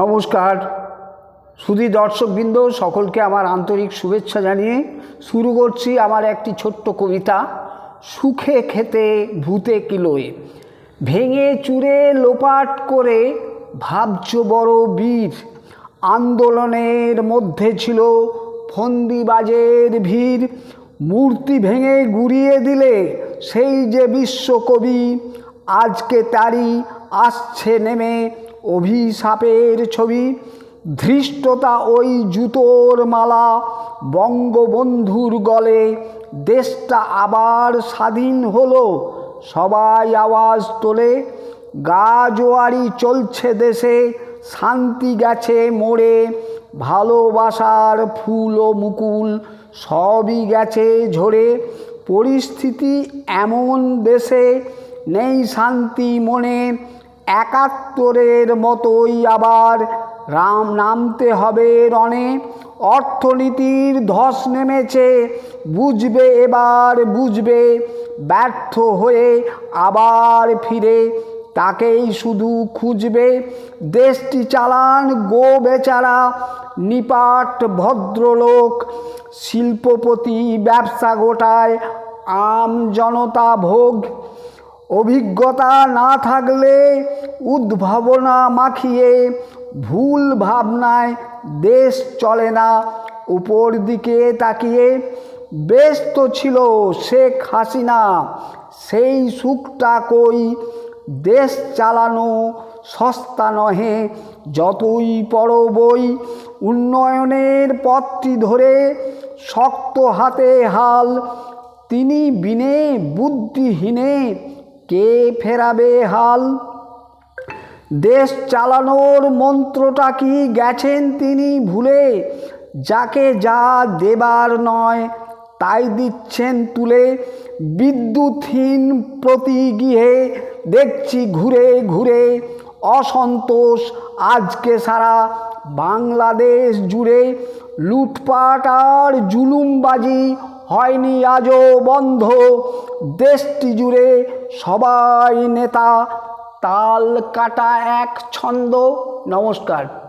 নমস্কার। সুধী দর্শকবৃন্দ, সকলকে আমার আন্তরিক শুভেচ্ছা জানিয়ে শুরু করছি আমার একটি ছোট্ট কবিতা, সুখে খেতে ভূতে কিলোয়। ভেঙে চুরে লোপাট করে ভাবছ বড় বীর। আন্দোলনের মধ্যে ছিল ফন্দিবাজের ভিড়। মূর্তি ভেঙে গুড়িয়ে দিলে সেই যে বিশ্বকবি আজকে তারই আসছে নেমে অভিশাপের ছবি, ধৃষ্টতা ওই জুতোর মালা, বঙ্গবন্ধুর গলে, দেশটা আবার স্বাধীন হলো, সবাই আওয়াজ তোলে গা জোয়ারি চলছে দেশে, শান্তি গেছে মোড়ে, ভালোবাসার ফুল ও মুকুল সবই গেছে ঝরে পরিস্থিতি এমন দেশে, নেই শান্তি মনে একাত্তরের মতোই আবার রাম নামতে হবে রণে। অর্থনীতির ধস নেমেছে, বুঝবে এবার, বুঝবে, ব্যর্থ হয়ে আবার ফিরে। তাকেই শুধু খুঁজবে, দেশটি চালান গো বেচারা, নিপাট ভদ্রলোক, শিল্পপতি, ব্যবসা গোটায়, আম জনতা ভোগ। অভিজ্ঞতা না থাকলে উদ্ভাবনা মাখিয়ে ভুল ভাবনায় দেশ চলে না। উপর দিকে তাকিয়ে ব্যস্ত ছিল শেখ হাসিনা। সেই সুখটা কই? দেশ চালানো সস্তা নহে। যতই পড়ো বই, উন্নয়নের পথটি ধরে শক্ত হাতে হাল। তিনি বিনে বুদ্ধিহীনে কে ফেরাবে হাল? দেশ চালানোর মন্ত্রটা কি গেছেন তিনি ভুলে? যাকে যা দেবার নয়, তাই দিচ্ছেন তুলে। বিদ্যুৎহীন প্রতি গৃহে দেখছি ঘুরে ঘুরে অসন্তোষ আজকে সারা বাংলাদেশ জুড়ে। লুটপাট আর জুলুমবাজি হয়নি আজও বন্ধ। দেশটি জুড়ে সবাই নেতা তাল কাটা এক ছন্দ। নমস্কার।